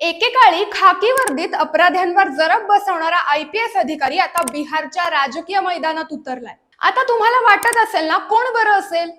एकेकाळी खाकी वर्दीत अपराध्यांवर जरब बसवणारा आय पी एस अधिकारी आता बिहारच्या राजकीय मैदानात उतरलाय. आता तुम्हाला वाटत असेल ना कोण बरं असेल?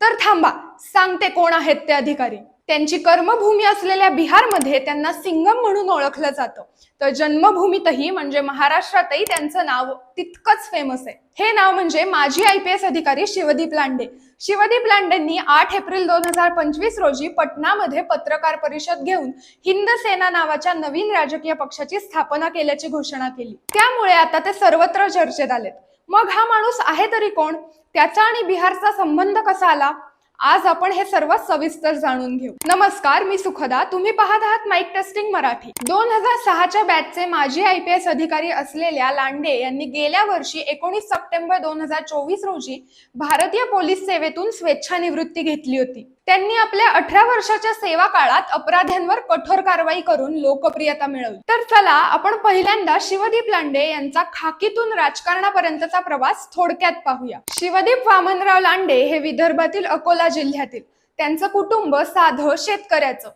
तर थांबा सांगते कोण आहेत ते अधिकारी. त्यांची कर्मभूमी असलेल्या बिहारमध्ये त्यांना सिंगम म्हणून ओळखलं जातं. तर जन्मभूमीतही म्हणजे महाराष्ट्रातही त्यांचं नाव तितकंच फेमस आहे. हे नाव म्हणजे माजी आय पी एस अधिकारी शिवदीप लांडे. शिवदीप लांडेंनी आठ एप्रिल दोन हजार पंचवीस रोजी पटनामध्ये पत्रकार परिषद घेऊन हिंद सेना नावाच्या नवीन राजकीय पक्षाची स्थापना केल्याची घोषणा केली. त्यामुळे आता ते सर्वत्र चर्चेत आलेत. मग हा माणूस आहे तरी कोण? त्याचा आणि बिहारचा संबंध कसा आला? आज आपण हे सर्व सविस्तर जाणून घेऊ. नमस्कार मी सुखदा. तुम्ही पाहत आहात माईक टेस्टिंग मराठी. दोन हजार सहाच्या बॅचचे माजी आय पी एस अधिकारी असलेल्या लांडे यांनी गेल्या वर्षी एकोणीस सप्टेंबर दोन हजार चोवीस रोजी भारतीय पोलीस सेवेतून स्वेच्छानिवृत्ती घेतली होती. त्यांनी आपल्या अठरा वर्षाच्या सेवा काळात अपराध्यांवर कठोर कारवाई करून लोकप्रियता मिळवली. तर चला आपण पहिल्यांदा शिवदीप लांडे यांचा खाकीतून राजकारणापर्यंतचा प्रवास थोडक्यात पाहूया. शिवदीप वामनराव लांडे हे विदर्भातील अकोला जिल्ह्यातील. त्यांचं कुटुंब साधं शेतकऱ्याचं.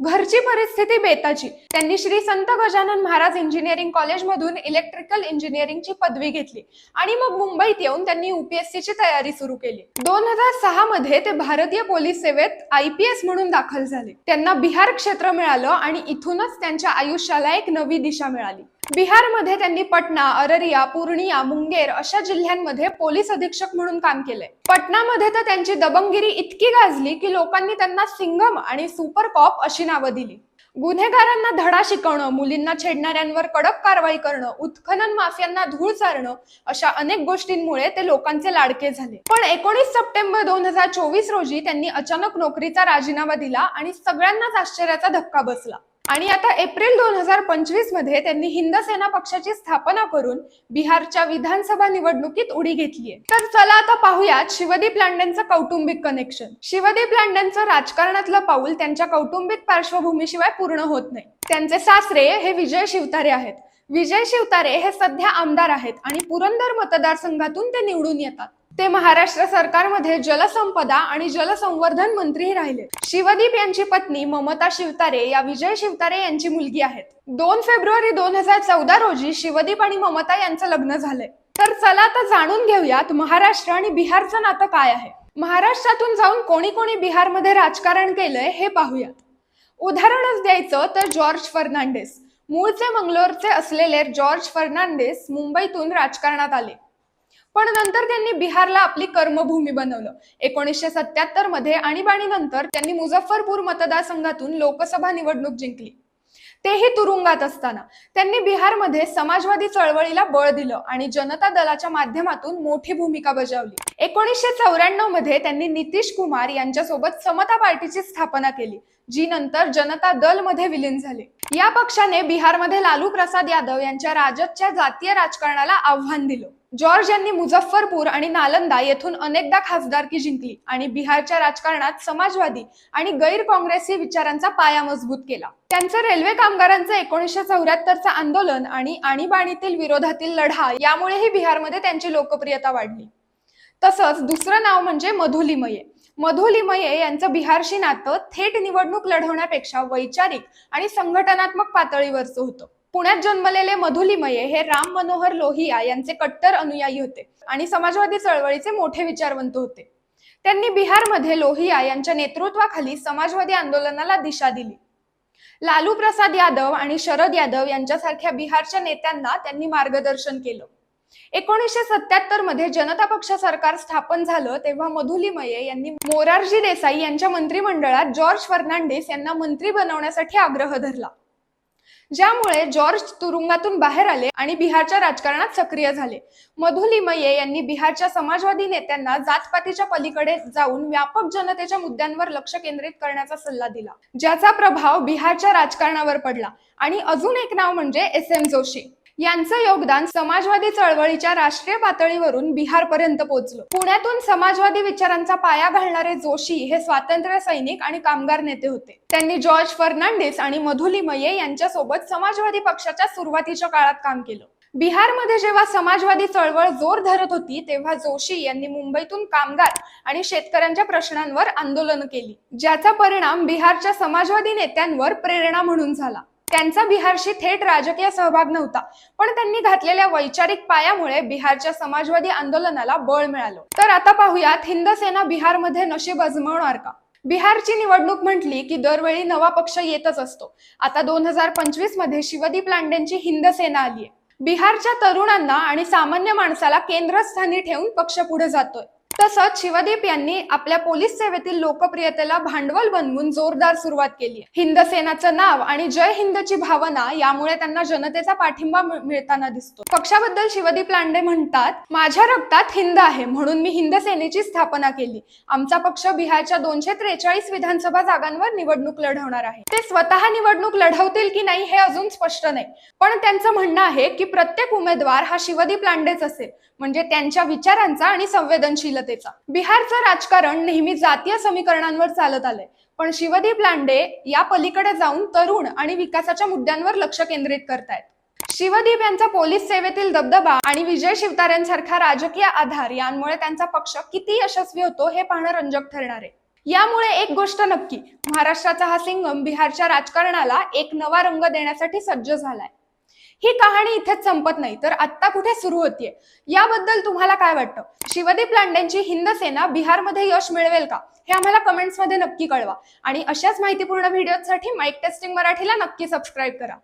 घरची परिस्थिती बेताची. त्यांनी श्री संत गजानन महाराज इंजिनिअरिंग कॉलेजमधून इलेक्ट्रिकल इंजिनिअरिंगची पदवी घेतली. आणि मग मुंबईत येऊन त्यांनी युपीएससीची तयारी सुरू केली. दोन हजार सहा मध्ये ते भारतीय पोलीस सेवेत आय पी एस म्हणून दाखल झाले. त्यांना बिहार क्षेत्र मिळालं आणि इथूनच त्यांच्या आयुष्याला एक नवी दिशा मिळाली. बिहारमध्ये त्यांनी पटना अररिया पूर्णिया मुंगेर अशा जिल्ह्यांमध्ये पोलीस अधीक्षक म्हणून काम केले पटनामध्ये तर त्यांची दबंगिरी इतकी गाजली की लोकांनी त्यांना सिंगम आणि सुपर कॉप अशी नावं दिली. गुन्हेगारांना धडा शिकवणं मुलींना छेडणाऱ्यांवर कडक कारवाई करणं उत्खनन माफियांना धूळ चारणं अशा अनेक गोष्टींमुळे ते लोकांचे लाडके झाले. पण एकोणीस सप्टेंबर दोन हजार चोवीस रोजी त्यांनी अचानक नोकरीचा राजीनामा दिला आणि सगळ्यांनाच आश्चर्याचा धक्का बसला. आणि आता एप्रिल दोन हजार पंचवीसमध्ये त्यांनी हिंद सेना पक्षाची स्थापना करून बिहारच्या विधानसभा निवडणुकीत उडी घेतलीये. तर चला आता पाहूयात शिवदीप लांडेंचं कौटुंबिक कनेक्शन शिवदीप लांडेंचं राजकारणातलं पाऊल त्यांच्या कौटुंबिक पार्श्वभूमीशिवाय पूर्ण होत नाही. त्यांचे सासरे हे विजय शिवतारे आहेत. विजय शिवतारे हे सध्या आमदार आहेत आणि पुरंदर मतदारसंघातून ते निवडून येतात. ते महाराष्ट्र सरकारमध्ये जलसंपदा आणि जलसंवर्धन मंत्रीही राहिले. शिवदीप यांची पत्नी ममता शिवतारे या विजय शिवतारे यांची मुलगी आहेत. दोन फेब्रुवारी दोन हजार चौदा रोजी शिवदीप आणि ममता यांचं लग्न झालंय. तर चला आता जाणून घेऊयात महाराष्ट्र आणि बिहारचं नातं काय आहे. महाराष्ट्रातून जाऊन कोणी कोणी बिहारमध्ये राजकारण केलंय हे पाहूयात. उदाहरणच द्यायचं तर जॉर्ज फर्नांडिस. मूळचे मंगलोरचे असलेले जॉर्ज फर्नांडिस मुंबईतून राजकारणात आले. पण नंतर त्यांनी बिहारला आपली कर्मभूमी बनवलं. एकोणीसशे सत्याहत्तरमध्ये आणीबाणीनंतर त्यांनी मुझफ्फरपूर मतदारसंघातून लोकसभा निवडणूक जिंकली. तेही तुरुंगात असताना त्यांनी बिहारमध्ये समाजवादी चळवळीला बळ दिलं आणि जनता दलाच्या माध्यमातून मोठी भूमिका बजावली. एकोणीसशे चौऱ्याण्णवमध्ये त्यांनी नितीश कुमार यांच्यासोबत समता पार्टीची स्थापना केली. जी नंतर जनता दलमध्ये विलीन झाले. या पक्षाने बिहारमध्ये लालू प्रसाद यादव यांच्या राजदच्या जातीय राजकारणाला आव्हान दिलं. जॉर्ज यांनी मुझफ्फरपूर आणि नालंदा येथून अनेकदा खासदारकी जिंकली आणि बिहारच्या राजकारणात समाजवादी आणि गैर काँग्रेसी विचारांचा पाया मजबूत केला. त्यांचं रेल्वे कामगारांचं एकोणीसशे चौऱ्याहत्तरचं आंदोलन आणि आणीबाणीतील विरोधातील लढा यामुळेही बिहारमध्ये त्यांची लोकप्रियता वाढली. तसंच दुसरं नाव म्हणजे मधुलिमये. मधुलिमये यांचं बिहारशी नातं थेट निवडणूक लढवण्यापेक्षा वैचारिक आणि संघटनात्मक पातळीवरचं होतं. पुण्यात जन्मलेले मधुलिमये हे राम मनोहर लोहिया यांचे कट्टर अनुयायी होते आणि समाजवादी चळवळीचे मोठे विचारवंत होते. त्यांनी बिहारमध्ये लोहिया यांच्या नेतृत्वाखाली समाजवादी आंदोलनाला दिशा दिली. लालू प्रसाद यादव आणि शरद यादव यांच्यासारख्या बिहारच्या नेत्यांना त्यांनी मार्गदर्शन केलं. एकोणीसशे सत्याहत्तरमध्ये जनता पक्ष सरकार स्थापन झालं तेव्हा मधुलिमये यांनी मोरारजी देसाई यांच्या मंत्रिमंडळात जॉर्ज फर्नांडिस यांना मंत्री बनवण्यासाठी आग्रह धरला. ज्यामुळे जॉर्ज तुरुंगातून बाहेर आले आणि बिहारच्या राजकारणात सक्रिय झाले. मधुलीमये यांनी बिहारच्या समाजवादी नेत्यांना जातपातीच्या पलीकडे जाऊन व्यापक जनतेच्या मुद्द्यांवर लक्ष केंद्रित करण्याचा सल्ला दिला ज्याचा प्रभाव बिहारच्या राजकारणावर पडला. आणि अजून एक नाव म्हणजे एस एम जोशी. यांचं योगदान समाजवादी चळवळीच्या राष्ट्रीय पातळीवरून बिहारपर्यंत पोहोचलं. पुण्यातून समाजवादी विचारांचा पाया घालणारे जोशी हे स्वातंत्र्य सैनिक आणि कामगार नेते होते. त्यांनी जॉर्ज फर्नांडिस आणि मधुलिमये यांच्यासोबत समाजवादी पक्षाच्या सुरुवातीच्या काळात काम केलं. बिहारमध्ये जेव्हा समाजवादी चळवळ जोर धरत होती तेव्हा जोशी यांनी मुंबईतून कामगार आणि शेतकऱ्यांच्या प्रश्नांवर आंदोलन केली ज्याचा परिणाम बिहारच्या समाजवादी नेत्यांवर प्रेरणा म्हणून झाला. त्यांचा बिहारशी थेट राजकीय सहभाग नव्हता पण त्यांनी घातलेल्या वैचारिक पायामुळे बिहारच्या समाजवादी आंदोलनाला बळ मिळालं. तर आता पाहूयात हिंद सेना बिहारमध्ये नशीब अजमावणार का? बिहारची निवडणूक म्हटली की दरवेळी नवा पक्ष येतच असतो. आता दोन हजार पंचवीसमध्ये शिवदीप लांडेंची हिंद सेना आली आहे बिहारच्या तरुणांना आणि सामान्य माणसाला केंद्रस्थानी ठेवून पक्ष पुढे जातोय. तसंच शिवदीप यांनी आपल्या पोलीस सेवेतील लोकप्रियतेला भांडवल बनवून जोरदार सुरुवात केली हिंद सेनाचं नाव आणि जय हिंदची भावना यामुळे त्यांना जनतेचा पाठिंबा मिळताना दिसतो. पक्षाबद्दल शिवदीप लांडे म्हणतात माझ्या रक्तात हिंद आहे म्हणून मी हिंद सेनेची स्थापना केली. आमचा पक्ष बिहारच्या दोनशे त्रेचाळीस विधानसभा जागांवर निवडणूक लढवणार आहे. ते स्वतः निवडणूक लढवतील की नाही हे अजून स्पष्ट नाही. पण त्यांचं म्हणणं आहे की प्रत्येक उमेदवार हा शिवदीप लांडेच असेल. म्हणजे त्यांच्या विचारांचा आणि संवेदनशील संवेदनशीलतेचा बिहारचं राजकारण नेहमी जातीय समीकरणांवर चालत आलंय. पण शिवदीप लांडे या पलीकडे जाऊन तरुण आणि विकासाच्या मुद्द्यांवर लक्ष केंद्रित करतायत. शिवदीप यांचा पोलीस सेवेतील दबदबा आणि विजय शिवतार्यांसारखा राजकीय आधार यांमुळे त्यांचा पक्ष किती यशस्वी होतो हे पाहणं रंजक ठरणार आहे. यामुळे एक गोष्ट नक्की महाराष्ट्राचा हा सिंगम बिहारच्या राजकारणाला एक नवा रंग देण्यासाठी सज्ज झालाय. ही कहाणी इथेच संपत नाही. तर आत्ता कुठे सुरू होतीये? याबद्दल तुम्हाला काय वाटतं? शिवदीप लांडेंची हिंद सेना बिहारमध्ये यश मिळवेल का? हे आम्हाला कमेंट्समध्ये नक्की कळवा. आणि अशाच माहितीपूर्ण व्हिडिओसाठी माईक टेस्टिंग मराठीला नक्की सबस्क्राईब करा.